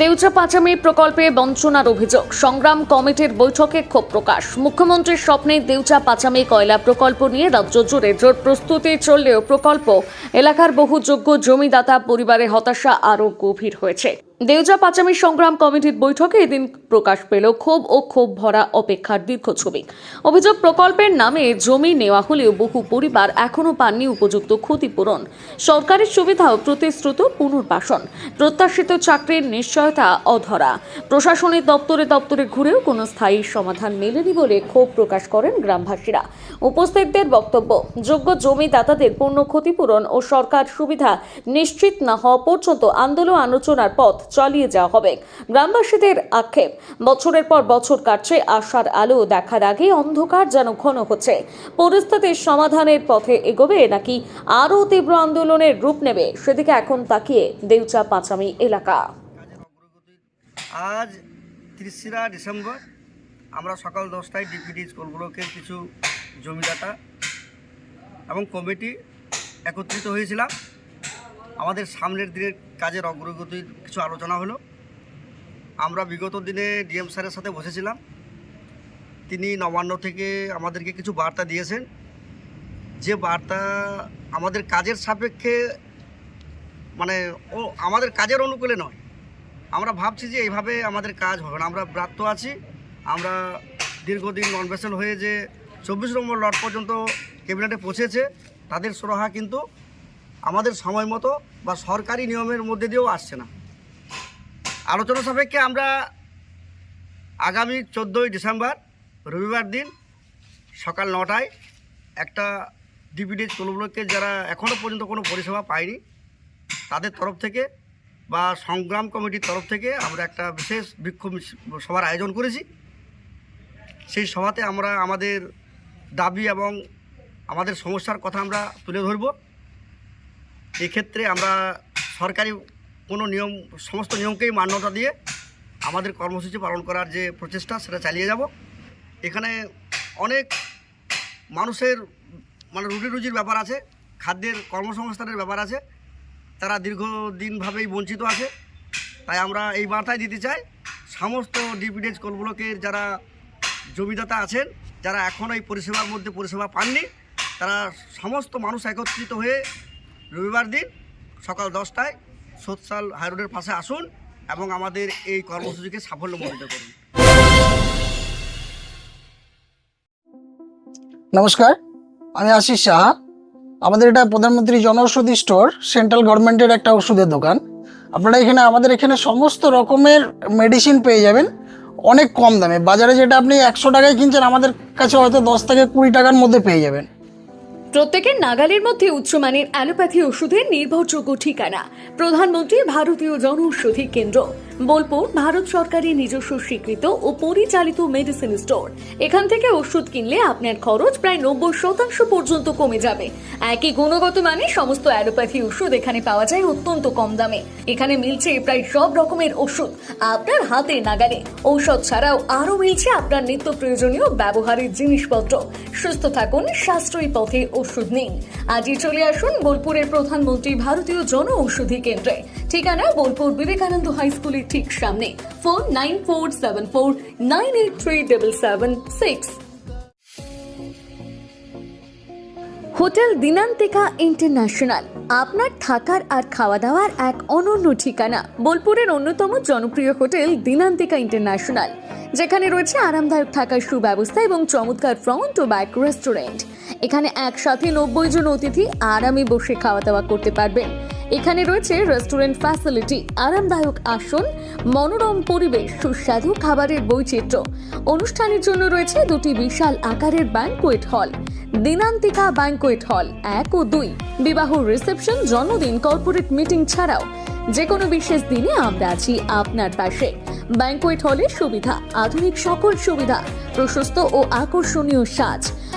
দেউচা পাচামি প্রকল্পে বঞ্চনার অভিযোগ। সংগ্রাম কমিটির বৈঠকে ক্ষোভ প্রকাশ। মুখ্যমন্ত্রীর স্বপ্নে দেউচা পাচামি কয়লা প্রকল্প নিয়ে রাজ্য জুড়ে জোর প্রস্তুতি চললেও প্রকল্প এলাকার বহু যোগ্য জমিদাতা পরিবারে হতাশা আরও গভীর হয়েছে। দেউচা পাচামি সংগ্রাম কমিটির বৈঠকে এদিন প্রকাশ পেল ক্ষোভ ও ক্ষোভ ভরা অপেক্ষার দীর্ঘ ছবি। অভিযোগ প্রকল্পের নামে জমি নেওয়া হলেও বহু পরিবার এখনও পাননি উপযুক্ত ক্ষতিপূরণ। সরকারের সুবিধা ও প্রতিশ্রুত পুনর্বাসন। প্রত্যাশিত চাকরির নিশ্চয়তা অধরা। প্রশাসনের দপ্তরে দপ্তরে ঘুরেও কোনো স্থায়ী সমাধান মেলেনি বলে ক্ষোভ প্রকাশ করেন গ্রামবাসীরা। উপস্থিতদের বক্তব্য, যোগ্য জমিদাতাদের পূর্ণ ক্ষতিপূরণ ও সরকার সুবিধা নিশ্চিত না হওয়া পর্যন্ত আন্দোলন আলোচনার পথ চালিয়ে যাওয়া হবে। গ্রামবাসীদের আক্ষেপ, বছরের পর বছর কাটছে আশার আলো, দেখার আগে অন্ধকার যেন ঘন হচ্ছে। পরিস্থিতির সমাধানের পথে এগোবে নাকি আরও তীব্র আন্দোলনের রূপ নেবে, সেদিকে এখন তাকিয়ে দেউচা পাঁচামি এলাকা। আজ তিরিশা ডিসেম্বর, আমরা সকাল দশটায় ডিপিডি স্কুলগুলোকে কিছু জমিদাতা এবং কমিটি একত্রিত হয়েছিলাম। আমাদের সামনের দিনের কাজের অগ্রগতির কিছু আলোচনা হলো। আমরা বিগত দিনে ডিএম স্যারের সাথে বসেছিলাম। তিনি নবান্ন থেকে আমাদেরকে কিছু বার্তা দিয়েছেন। যে বার্তা আমাদের কাজের সাপেক্ষে মানে ও আমাদের কাজের অনুকূলে নয়। আমরা ভাবছি যে এইভাবে আমাদের কাজ হবে না। আমরা ব্রাত্য আছি। আমরা দীর্ঘদিন ননভেশন হয়ে যে চব্বিশ নম্বর লট পর্যন্ত ক্যাবিনেটে পৌঁছেছে, তাদের সুরাহা কিন্তু আমাদের সময় মতো বা সরকারি নিয়মের মধ্যে দিয়েও আসছে না। আলোচনা সাপেক্ষে আমরা আগামী চোদ্দোই ডিসেম্বর, রবিবার দিন সকাল নটায় একটা ডিপিডি স্কুলগুলোকে যারা এখনও পর্যন্ত কোনো পরিষেবা পায়নি, তাদের তরফ থেকে বা সংগ্রাম কমিটির তরফ থেকে আমরা একটা বিশেষ বিক্ষোভ সভার আয়োজন করেছি। সেই সভাতে আমরা আমাদের দাবি এবং আমাদের সমস্যার কথা আমরা তুলে ধরব। এক্ষেত্রে আমরা সরকারি কোনো নিয়ম, সমস্ত নিয়মকেই মান্যতা দিয়ে আমাদের কর্মসূচি পালন করার যে প্রচেষ্টা, সেটা চালিয়ে যাব। এখানে অনেক মানুষের মানে রুটি রুজির ব্যাপার আছে, খাদ্যের কর্মসংস্থানের ব্যাপার আছে, তারা দীর্ঘদিনভাবেই বঞ্চিত আছে। তাই আমরা এই বার্তায় দিতে চাই, সমস্ত ডিপিডেজ স্কুলগুলোকে যারা জমিদাতা আছেন, যারা এখন এই পরিষেবার মধ্যে পরিষেবা পাননি, তারা সমস্ত মানুষ একত্রিত হয়ে রবিবার দিন সকাল দশটায় সোৎসাল হাইরোডের পাশে আসুন এবং আমাদের এই কর্মসূচিকে সাফল্য সাফল্যমণ্ডিত করুন। নমস্কার, আমি আশিস সাহা। আমাদের এটা প্রধানমন্ত্রী জনঔষধি স্টোর, সেন্ট্রাল গভর্নমেন্টের একটা ওষুধের দোকান। আপনারা এখানে, আমাদের এখানে সমস্ত রকমের মেডিসিন পেয়ে যাবেন, অনেক কম দামে। বাজারে যেটা আপনি একশো টাকায় কিনছেন, আমাদের কাছে হয়তো দশ থেকে কুড়ি টাকার মধ্যে পেয়ে যাবেন। প্রত্যেকের নাগালের মধ্যে উচ্চমানের অ্যালোপ্যাথি ওষুধের নির্ভরযোগ্য ঠিকানা। প্রধানমন্ত্রী ভারতীয় জনৌষধি কেন্দ্র। বোলপুর, ভারত সরকারের নিজস্ব স্বীকৃত ও পরিচালিত মেডিসিন স্টোর। এখান থেকে ওষুধ কিনলে আপনার খরচ প্রায় নব্বই শতাংশ পর্যন্ত কমে যাবে। একই গুণগত মানে সমস্ত অ্যালোপ্যাথি ওষুধ এখানে পাওয়া যায় অত্যন্ত কম দামে। এখানে মিলছে প্রায় সব রকমের ওষুধ আপনার হাতে নাগালে। ঔষধ ছাড়াও আরও মিলছে আপনার নিত্য প্রয়োজনীয় ব্যবহারের জিনিসপত্র। সুস্থ থাকুন, সাশ্রয়ী পথে ওষুধ নিন। আজই চলে আসুন বোলপুরের প্রধানমন্ত্রী ভারতীয় জন ঔষধি কেন্দ্রে। ঠিকানা বোলপুর বিবেকানন্দ হাই স্কুলের ঠিক সামনে, phone nine four seven four nine eight three double seven six. Hotel Dinantika international. আপনার থাকার আর খাওয়া দাওয়ার এক অনন্য ঠিকানা। বোলপুরের অন্যতম জনপ্রিয় হোটেল দিনান্তিকা ইন্টারন্যাশনাল, যেখানে রয়েছে আরামদায়ক থাকার সুব্যবস্থা এবং চমৎকার ফ্রন্ট ও ব্যাক রেস্টুরেন্ট এখানে একসাথে নব্বই জন অতিথি আরামে বসে খাওয়া দাওয়া করতে পারবেন। এখানে রয়েছে রেস্টুরেন্ট ফ্যাসিলিটি আরামদায়ক আসন, মনোরম পরিবেশ, সুস্বাদু খাবারের বৈচিত্র্য। অনুষ্ঠানের জন্য রয়েছে দুটি বিশাল আকারের ব্যাংকুয়েট হল দিনান্তিকা ব্যাংকুয়েট হল এক ও দুই। বিবাহ রিসেপশন জন্মদিন কর্পোরেট মিটিং ছাড়াও যে কোনো বিশেষ দিনে আমরা আছি আপনার পাশে। ব্যাংকুয়েট হলের সুবিধা, আধুনিক সকল সুবিধা, প্রশস্ত ও আকর্ষণীয় সাজ।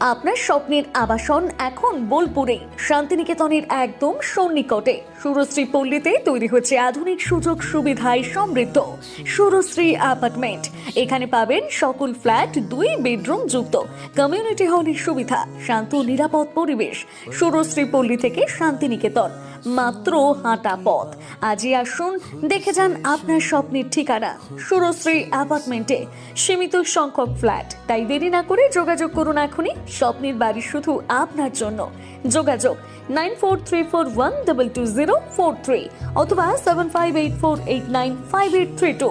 আপনার স্বপ্নের আবাসন এখন বোলপুরে শান্তিনিকেতনের একদম সন্নিকটে। সুরশ্রী পল্লীতে তৈরি হচ্ছে আধুনিক সুযোগ সুবিধায় সমৃদ্ধ। সুরশ্রী অ্যাপার্টমেন্ট। এখানে পাবেন সকল ফ্ল্যাট, দুই বেডরুম যুক্ত। কমিউনিটি হলের সুবিধা, শান্ত নিরাপদ পরিবেশ। সুরশ্রী পল্লী থেকে শান্তিনিকেতন। মাত্র হাঁটা পথ। আজই আসুন, দেখে যান আপনার স্বপ্নের ঠিকানা। সুরশ্রী অ্যাপার্টমেন্টে। সীমিত সংখ্যক ফ্ল্যাট। তাই দেরি না করে যোগাযোগ করুন এখনই। স্বপ্নের বাড়ি শুধু আপনার জন্য। যোগাযোগ nine four three four one double two zero four three অথবা seven five eight four eight nine five eight three two.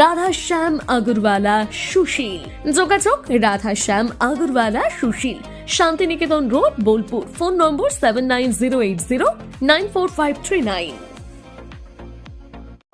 Radhashyam Agarwala, Sushil. যোগাযোগ, Radhashyam Agarwala, Sushil. Shantiniketan road, Bolpur. Phone number seven nine zero eight zero nine four five three nine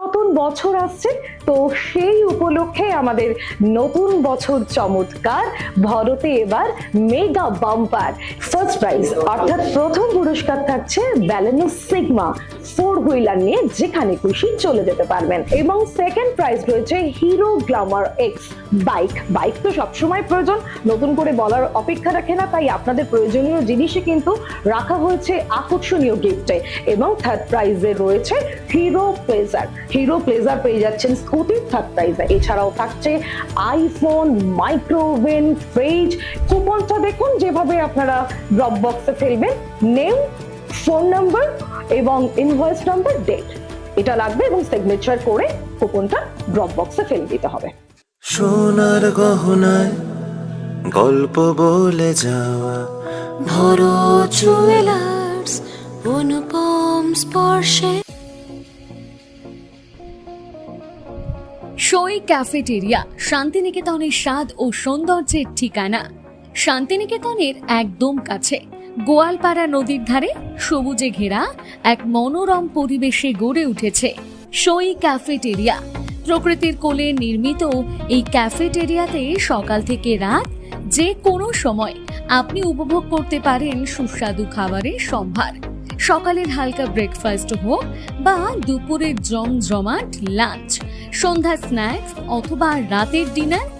নতুন বছর আসছে, তো সেই উপলক্ষে আমাদের নতুন বছর চমৎকার। ভরতে এবার মেগা বাম্পার। ফার্স্ট প্রাইজ অর্থাৎ প্রথম পুরস্কার থাকছে ব্যালেনো সিগমা ফোর হুইলার নিয়ে যেখানে খুশি চলে যেতে পারবেন। এবং সেকেন্ড প্রাইজ রয়েছে Hero Glamour X bike bike তো সবসময় প্রয়োজন। নতুন করে বলার অপেক্ষা রাখে না, তাই আপনাদের প্রয়োজনীয় জিনিসই কিন্তু রাখা হয়েছে আকর্ষণীয় গিফটে এবং থার্ড প্রাইজে রয়েছে হিরো প্লেজার হিরো প্লেজার পেয়ে যাচ্ছেন স্কুটি থার্ড প্রাইজে এছাড়াও থাকছে আইফোন মাইক্রোওভেন ফ্রিজ কুপনটা দেখুন, যেভাবে আপনারা ড্রপ বক্সে ফেলবেন নেম ফোন নাম্বার এবং ইনভয়েস নাম্বার ডেট এটা লাগবে এবং সিগনেচার করে কুপনটা ড্রপ বক্সে ফেলে দিতে হবে। সোনার গহনায় গল্প বলে যাওয়া ভরো জুয়েলার্স অনুপম স্পর্শে। সই ক্যাফেটেরিয়া শান্তিনিকেতনের স্বাদ ও সৌন্দর্যের ঠিকানা। শান্তিনিকেতনের একদম কাছে, গোয়ালপাড়া নদীর ধারে সবুজে ঘেরা এক মনোরম পরিবেশে গড়ে উঠেছে সই ক্যাফেটেরিয়া। প্রকৃতির কোলে নির্মিত এই ক্যাফেটেরিয়াতে সকাল থেকে রাত যে কোনো সময় আপনি উপভোগ করতে পারেন সুস্বাদু খাবারের সম্ভার। সকালের হালকা ব্রেকফাস্ট হোক বা দুপুরের জমজমাট লাঞ্চ সন্ধ্যা স্ন্যাক্স অথবা রাতের ডিনার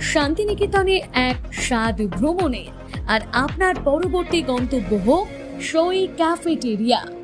শান্তিনিকেতনে এক স্বাদ ভ্রমণের আর আপনার পরবর্তী গন্তব্য হোক সই ক্যাফেটেরিয়া।